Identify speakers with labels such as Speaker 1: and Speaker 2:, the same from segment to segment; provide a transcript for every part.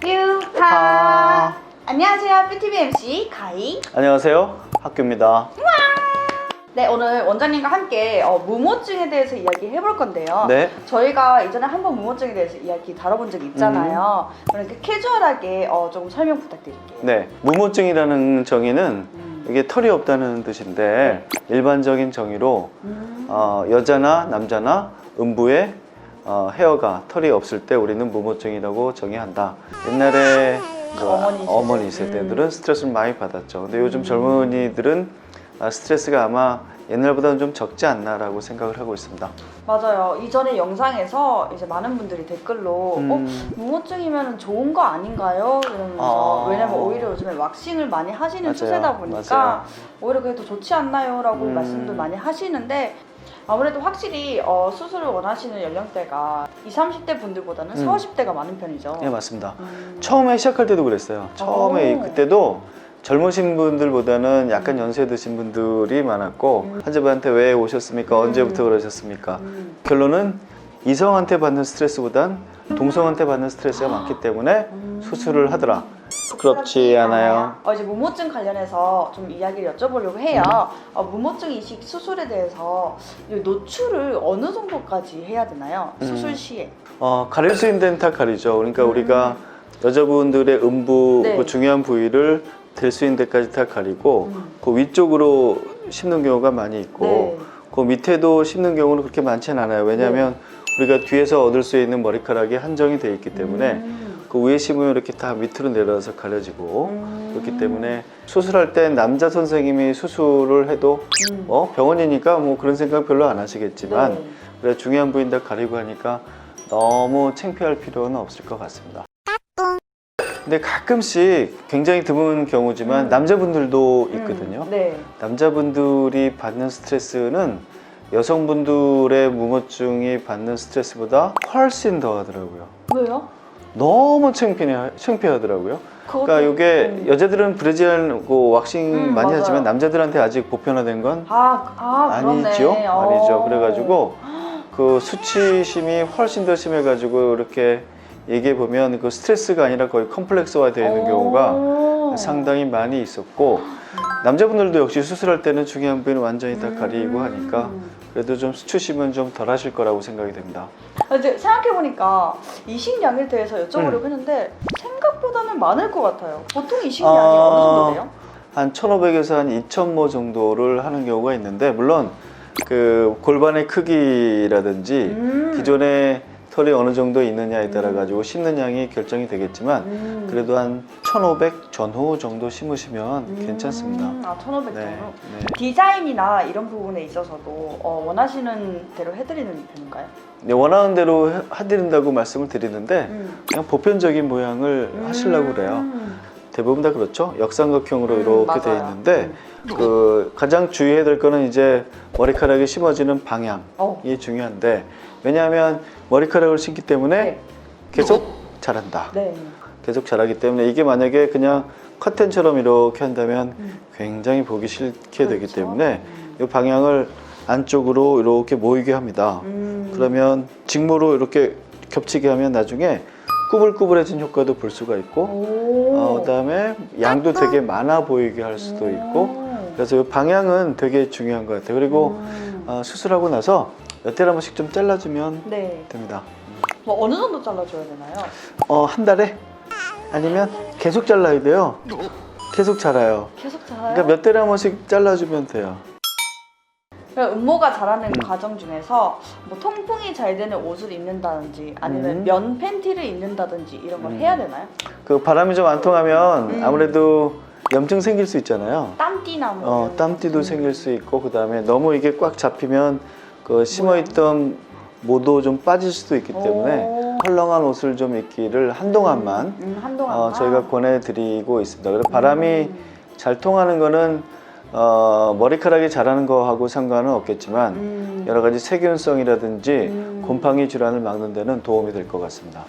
Speaker 1: 뷰하 안녕하세요 뷰티비 MC 가희
Speaker 2: 안녕하세요. 학교입니다.
Speaker 1: 네 오늘 원장님과 함께 어, 무모증에 대해서 이야기 해 볼 건데요
Speaker 2: 네.
Speaker 1: 저희가 이전에 한번 무모증에 대해서 이야기 다뤄본 적이 있잖아요 그러니까 캐주얼하게 어, 조금 설명 부탁드릴게요
Speaker 2: 네. 무모증이라는 정의는
Speaker 1: 음.
Speaker 2: 이게 털이 없다는 뜻인데 일반적인 정의로
Speaker 1: 음.
Speaker 2: 어, 여자나 남자나 음부에 어, 헤어가 털이 없을 때 우리는 무모증이라고 정의한다. 옛날에 그
Speaker 1: 어머니.
Speaker 2: 어머니 세대들은 스트레스를 많이 받았죠. 근데 요즘
Speaker 1: 음.
Speaker 2: 젊은이들은 아, 스트레스가 아마 옛날보다는 좀 적지 않나라고 생각을 하고 있습니다.
Speaker 1: 맞아요 이전에 영상에서 이제 많은 분들이 댓글로 어,
Speaker 2: 음,
Speaker 1: 무모증이면 좋은 거 아닌가요? 이러면서
Speaker 2: 아.
Speaker 1: 왜냐면 오히려 요즘에 왁싱을 많이 하시는
Speaker 2: 맞아요.
Speaker 1: 추세다 보니까
Speaker 2: 맞아요.
Speaker 1: 오히려 그게 더 좋지 않나요? 라고
Speaker 2: 음.
Speaker 1: 말씀도 많이 하시는데 아무래도 확실히 어, 수술을 원하시는 연령대가 20, 30대 분들보다는
Speaker 2: 음.
Speaker 1: 40, 50대가 많은 편이죠.
Speaker 2: 네 맞습니다.
Speaker 1: 음.
Speaker 2: 처음에 시작할 때도 그랬어요. 처음에
Speaker 1: 오.
Speaker 2: 그때도 젊으신 분들보다는 약간 연세 드신 분들이 많았고
Speaker 1: 음.
Speaker 2: 환자분한테 왜 오셨습니까?
Speaker 1: 음.
Speaker 2: 언제부터 그러셨습니까?
Speaker 1: 음.
Speaker 2: 결론은 이성한테 받는 스트레스보단 동성한테 받는 스트레스가 많기 때문에
Speaker 1: 음.
Speaker 2: 수술을 하더라. 부끄럽지 않아요.
Speaker 1: 어, 이제 무모증 관련해서 좀 이야기를 여쭤보려고 해요. 어, 무모증 이식 수술에 대해서 이 노출을 어느 정도까지 해야 되나요?
Speaker 2: 음.
Speaker 1: 수술 시에.
Speaker 2: 어, 가릴 수 있는 데는 다 가리죠. 그러니까
Speaker 1: 음.
Speaker 2: 우리가 여자분들의 음부
Speaker 1: 네.
Speaker 2: 그 중요한 부위를 될 수 있는 데까지 다 가리고
Speaker 1: 음.
Speaker 2: 그 위쪽으로 심는 경우가 많이 있고
Speaker 1: 네.
Speaker 2: 그 밑에도 심는 경우는 그렇게 많지는 않아요. 왜냐하면 우리가 뒤에서 얻을 수 있는 머리카락이 한정이 되어 있기 때문에
Speaker 1: 음.
Speaker 2: 그 위에 심으면 이렇게 다 밑으로 내려서 가려지고
Speaker 1: 음.
Speaker 2: 그렇기 때문에 수술할 때 남자 선생님이 수술을 해도
Speaker 1: 음.
Speaker 2: 어 병원이니까 뭐 그런 생각 별로 안 하시겠지만
Speaker 1: 네.
Speaker 2: 그래 중요한 부위인 다 가리고 하니까 너무 창피할 필요는 없을 것 같습니다. 근데 가끔씩 굉장히 드문 경우지만
Speaker 1: 음.
Speaker 2: 남자분들도 있거든요.
Speaker 1: 음. 네.
Speaker 2: 남자분들이 받는 스트레스는 여성분들의 무모증이 받는 스트레스보다 훨씬 더 하더라고요.
Speaker 1: 왜요?
Speaker 2: 너무 창피해, 창피하더라고요. 그러니까 이게
Speaker 1: 음.
Speaker 2: 여자들은 브래지얼 그 왁싱
Speaker 1: 음,
Speaker 2: 많이
Speaker 1: 맞아요.
Speaker 2: 하지만 남자들한테 아직 보편화된 건
Speaker 1: 아, 아.
Speaker 2: 아니죠.
Speaker 1: 어.
Speaker 2: 아니죠. 그래가지고 그 수치심이 훨씬 더 심해가지고 이렇게 얘기해 보면 그 스트레스가 아니라 거의 컴플렉스화 되어 있는 경우가
Speaker 1: 오.
Speaker 2: 상당히 많이 있었고 남자분들도 역시 수술할 때는 중요한 부위는 완전히 다 가리고 하니까
Speaker 1: 음.
Speaker 2: 그래도 좀 수치심은 좀 덜 하실 거라고 생각이 됩니다.
Speaker 1: 아, 이제 생각해보니까 이식량에 대해서 여쭤보려고
Speaker 2: 음.
Speaker 1: 했는데 생각보다는 많을 것 같아요. 보통 이식량이
Speaker 2: 아.
Speaker 1: 어느 정도 돼요?
Speaker 2: 한 1,500에서 한 2,000모 정도를 하는 경우가 있는데 물론 그 골반의 크기라든지
Speaker 1: 음.
Speaker 2: 기존에 털이 어느 정도 있느냐에 따라 가지고 심는 양이 결정이 되겠지만
Speaker 1: 음.
Speaker 2: 그래도 한 1,500 전후 정도 심으시면
Speaker 1: 음.
Speaker 2: 괜찮습니다.
Speaker 1: 아, 1,500
Speaker 2: 네,
Speaker 1: 정도?
Speaker 2: 네.
Speaker 1: 디자인이나 이런 부분에 있어서도 어, 원하시는 대로 해드리는 편인가요?
Speaker 2: 네, 원하는 대로 해- 해드린다고 말씀을 드리는데
Speaker 1: 음.
Speaker 2: 그냥 보편적인 모양을 하시려고 그래요.
Speaker 1: 음.
Speaker 2: 대부분 다 그렇죠. 역삼각형으로
Speaker 1: 음,
Speaker 2: 이렇게 돼
Speaker 1: 맞아요.
Speaker 2: 있는데 그 가장 주의해야 될 거는 이제 머리카락이 심어지는 방향이
Speaker 1: 어.
Speaker 2: 중요한데 왜냐하면 머리카락을 심기 때문에
Speaker 1: 네.
Speaker 2: 계속 자란다.
Speaker 1: 네.
Speaker 2: 계속 자라기 때문에 이게 만약에 그냥 커튼처럼 이렇게 한다면
Speaker 1: 음.
Speaker 2: 굉장히 보기 싫게 되기
Speaker 1: 그렇죠.
Speaker 2: 때문에
Speaker 1: 음.
Speaker 2: 이 방향을 안쪽으로 이렇게 모이게 합니다.
Speaker 1: 음.
Speaker 2: 그러면 직모로 이렇게 겹치게 하면 나중에 꾸불꾸불해진 효과도 볼 수가 있고
Speaker 1: 오.
Speaker 2: 어, 그다음에 양도 되게 많아 보이게 할 수도 있고
Speaker 1: 오.
Speaker 2: 그래서 이 방향은 되게 중요한 것 같아요. 그리고
Speaker 1: 음.
Speaker 2: 어, 수술하고 나서 몇 달 한 번씩 좀 잘라주면
Speaker 1: 네.
Speaker 2: 됩니다.
Speaker 1: 뭐 어느 정도 잘라줘야 되나요?
Speaker 2: 어, 한 달에 아니면 계속 잘라야 돼요. 계속 자라요.
Speaker 1: 계속 자라요?
Speaker 2: 그러니까 몇 달에 한 번씩 잘라주면 돼요.
Speaker 1: 그러니까 음모가 자라는
Speaker 2: 음.
Speaker 1: 과정 중에서 뭐 통풍이 잘 되는 옷을 입는다든지 아니면
Speaker 2: 음.
Speaker 1: 면 팬티를 입는다든지 이런 걸
Speaker 2: 음.
Speaker 1: 해야 되나요?
Speaker 2: 그 바람이 좀 안 통하면
Speaker 1: 음.
Speaker 2: 아무래도 염증 생길 수 있잖아요.
Speaker 1: 땀띠나 뭐
Speaker 2: 어,
Speaker 1: 이런
Speaker 2: 땀띠도
Speaker 1: 거.
Speaker 2: 생길 수 있고 그 다음에 너무 이게 꽉 잡히면 그 심어있던 모도 좀 빠질 수도 있기 때문에
Speaker 1: 오.
Speaker 2: 헐렁한 옷을 좀 입기를 한동안만
Speaker 1: 음, 한동안만
Speaker 2: 어, 저희가 권해드리고 있습니다. 그래서 바람이
Speaker 1: 음.
Speaker 2: 잘 통하는 거는 어, 머리카락이 자라는 거하고 상관은 없겠지만
Speaker 1: 음.
Speaker 2: 여러 가지 세균성이라든지
Speaker 1: 음.
Speaker 2: 곰팡이 질환을 막는 데는 도움이 될 것 같습니다.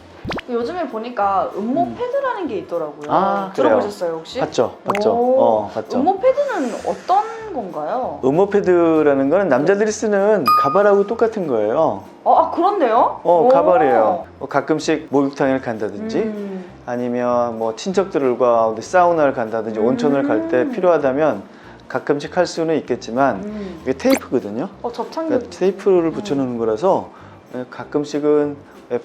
Speaker 1: 요즘에 보니까 음모
Speaker 2: 음.
Speaker 1: 패드라는 게 있더라고요.
Speaker 2: 아?
Speaker 1: 들어보셨어요 혹시?
Speaker 2: 봤죠? 봤죠?
Speaker 1: 오.
Speaker 2: 어, 봤죠?
Speaker 1: 음모 패드는 어떤 건가요?
Speaker 2: 음모 패드라는 거는 남자들이 쓰는 가발하고 똑같은 거예요.
Speaker 1: 어, 아 그렇네요.
Speaker 2: 어,
Speaker 1: 오.
Speaker 2: 가발이에요. 뭐 가끔씩 목욕탕을 간다든지
Speaker 1: 음.
Speaker 2: 아니면 뭐 친척들과 어디 사우나를 간다든지 온천을 갈때
Speaker 1: 음.
Speaker 2: 필요하다면 가끔씩 할 수는 있겠지만
Speaker 1: 음.
Speaker 2: 이게 테이프거든요.
Speaker 1: 어 접착력.
Speaker 2: 그러니까 테이프를 붙여놓는 거라서 가끔씩은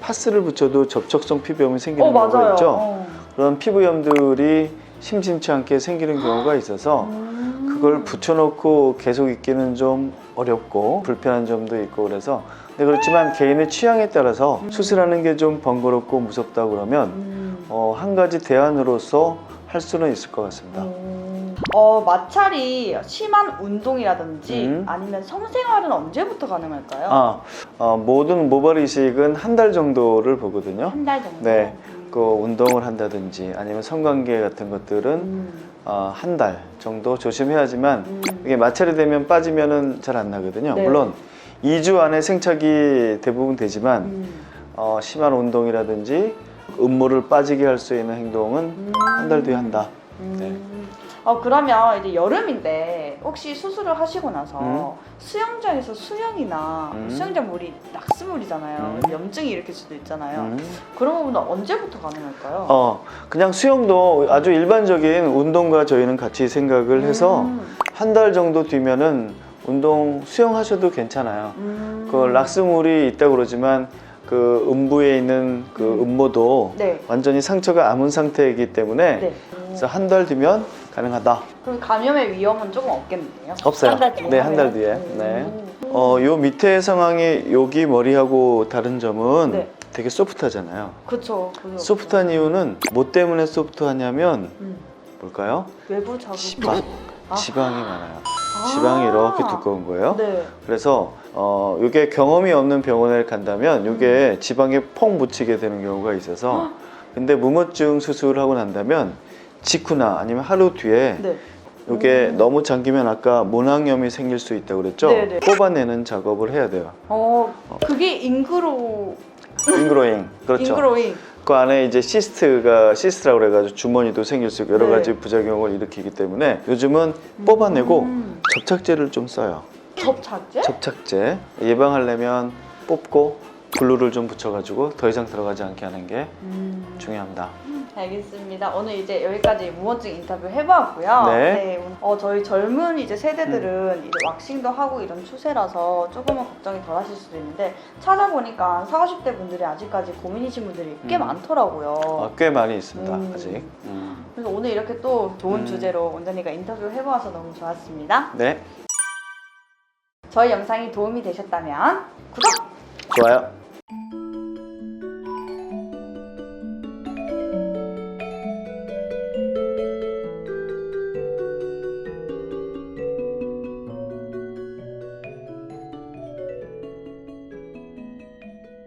Speaker 2: 파스를 붙여도 접촉성 피부염이 생기는
Speaker 1: 어
Speaker 2: 경우가
Speaker 1: 맞아요.
Speaker 2: 있죠.
Speaker 1: 어.
Speaker 2: 그런 피부염들이 심심치 않게 생기는 경우가 있어서
Speaker 1: 음.
Speaker 2: 그걸 붙여놓고 계속 있기는 좀 어렵고 불편한 점도 있고 그래서 근데 그렇지만 개인의 취향에 따라서
Speaker 1: 음.
Speaker 2: 수술하는 게 좀 번거롭고 무섭다 그러면
Speaker 1: 음.
Speaker 2: 어, 한 가지 대안으로서 할 수는 있을 것 같습니다.
Speaker 1: 음. 어 마찰이 심한 운동이라든지
Speaker 2: 음.
Speaker 1: 아니면 성생활은 언제부터 가능할까요?
Speaker 2: 아, 어, 모든 모발 이식은 한 달 정도를 보거든요.
Speaker 1: 한 달 정도.
Speaker 2: 네.
Speaker 1: 음.
Speaker 2: 그 운동을 한다든지 아니면 성관계 같은 것들은
Speaker 1: 음.
Speaker 2: 어, 한 달 정도 조심해야지만
Speaker 1: 음.
Speaker 2: 이게 마찰이 되면 빠지면은 잘 안 나거든요.
Speaker 1: 네.
Speaker 2: 물론 2주 안에 생착이 대부분 되지만
Speaker 1: 음.
Speaker 2: 어, 심한 운동이라든지 음모를 빠지게 할 수 있는 행동은
Speaker 1: 음.
Speaker 2: 한달 뒤에 한다.
Speaker 1: 음.
Speaker 2: 네.
Speaker 1: 어 그러면 이제 여름인데 혹시 수술을 하시고 나서
Speaker 2: 음.
Speaker 1: 수영장에서 수영이나
Speaker 2: 음.
Speaker 1: 수영장 물이 낙수물이잖아요.
Speaker 2: 음.
Speaker 1: 염증이 일으킬 수도 있잖아요.
Speaker 2: 음.
Speaker 1: 그런 부분은 언제부터 가능할까요?
Speaker 2: 어, 그냥 수영도 아주 일반적인 운동과 저희는 같이 생각을 해서
Speaker 1: 음.
Speaker 2: 한달 정도 뒤면은 운동 수영하셔도 괜찮아요.
Speaker 1: 음.
Speaker 2: 그 락스물이 있다고 그러지만 그 음부에 있는 그
Speaker 1: 음.
Speaker 2: 음모도
Speaker 1: 네.
Speaker 2: 완전히 상처가 아문 상태이기 때문에
Speaker 1: 네.
Speaker 2: 그래서 한 달 뒤면 가능하다.
Speaker 1: 그럼 감염의 위험은 조금 없겠네요.
Speaker 2: 없어요.
Speaker 1: 한달 뒤에.
Speaker 2: 네, 한 달? 뒤에.
Speaker 1: 음.
Speaker 2: 네. 어, 요 밑에 상황이 여기 머리하고 다른 점은
Speaker 1: 네.
Speaker 2: 되게 소프트하잖아요.
Speaker 1: 그쵸. 그죠.
Speaker 2: 소프트한 이유는 뭐 때문에 소프트하냐면
Speaker 1: 음.
Speaker 2: 뭘까요?
Speaker 1: 외부 자극.
Speaker 2: 지방.
Speaker 1: 아.
Speaker 2: 지방이 많아요.
Speaker 1: 아.
Speaker 2: 지방이 이렇게 두꺼운 거예요.
Speaker 1: 네.
Speaker 2: 그래서 어, 이게 경험이 없는 병원에 간다면
Speaker 1: 음.
Speaker 2: 이게 지방에 폭 묻히게 되는 경우가 있어서 근데 무모증 수술을 하고 난다면 직후나 아니면 하루 뒤에
Speaker 1: 네.
Speaker 2: 이게
Speaker 1: 음.
Speaker 2: 너무 잠기면 아까 모낭염이 생길 수 있다고 그랬죠?
Speaker 1: 네네.
Speaker 2: 뽑아내는 작업을 해야 돼요.
Speaker 1: 어, 그게 잉그로
Speaker 2: 잉그로잉. 그렇죠.
Speaker 1: 잉그로잉.
Speaker 2: 그 안에 이제 시스트가 시스트라고 그래가지고 주머니도 생길 수 있고 여러
Speaker 1: 네.
Speaker 2: 가지 부작용을 일으키기 때문에 요즘은 뽑아내고
Speaker 1: 음.
Speaker 2: 접착제를 좀 써요.
Speaker 1: 접착제?
Speaker 2: 접착제 예방하려면 뽑고 글루를 좀 붙여가지고 더 이상 들어가지 않게 하는 게
Speaker 1: 음.
Speaker 2: 중요합니다.
Speaker 1: 알겠습니다. 오늘 이제 여기까지 무원증 인터뷰 해보았고요.
Speaker 2: 네.
Speaker 1: 오늘- 어, 저희 젊은 이제 세대들은 이제 왁싱도 하고 이런 추세라서 조금은 걱정이 덜 하실 수도 있는데 찾아보니까 40, 50대 분들이 아직까지 고민이신 분들이 꽤
Speaker 2: 음.
Speaker 1: 많더라고요.
Speaker 2: 어, 꽤 많이 있습니다.
Speaker 1: 음.
Speaker 2: 아직. 음.
Speaker 1: 그래서 오늘 이렇게 또 좋은
Speaker 2: 음.
Speaker 1: 주제로 원장님과 인터뷰 해보아서 너무 좋았습니다.
Speaker 2: 네,
Speaker 1: 저희 영상이 도움이 되셨다면 구독!
Speaker 2: 좋아요.